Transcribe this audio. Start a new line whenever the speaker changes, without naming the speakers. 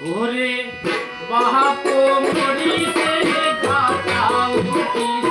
ওরে বাহাপো মরিছে ঘাটাও উঠিছে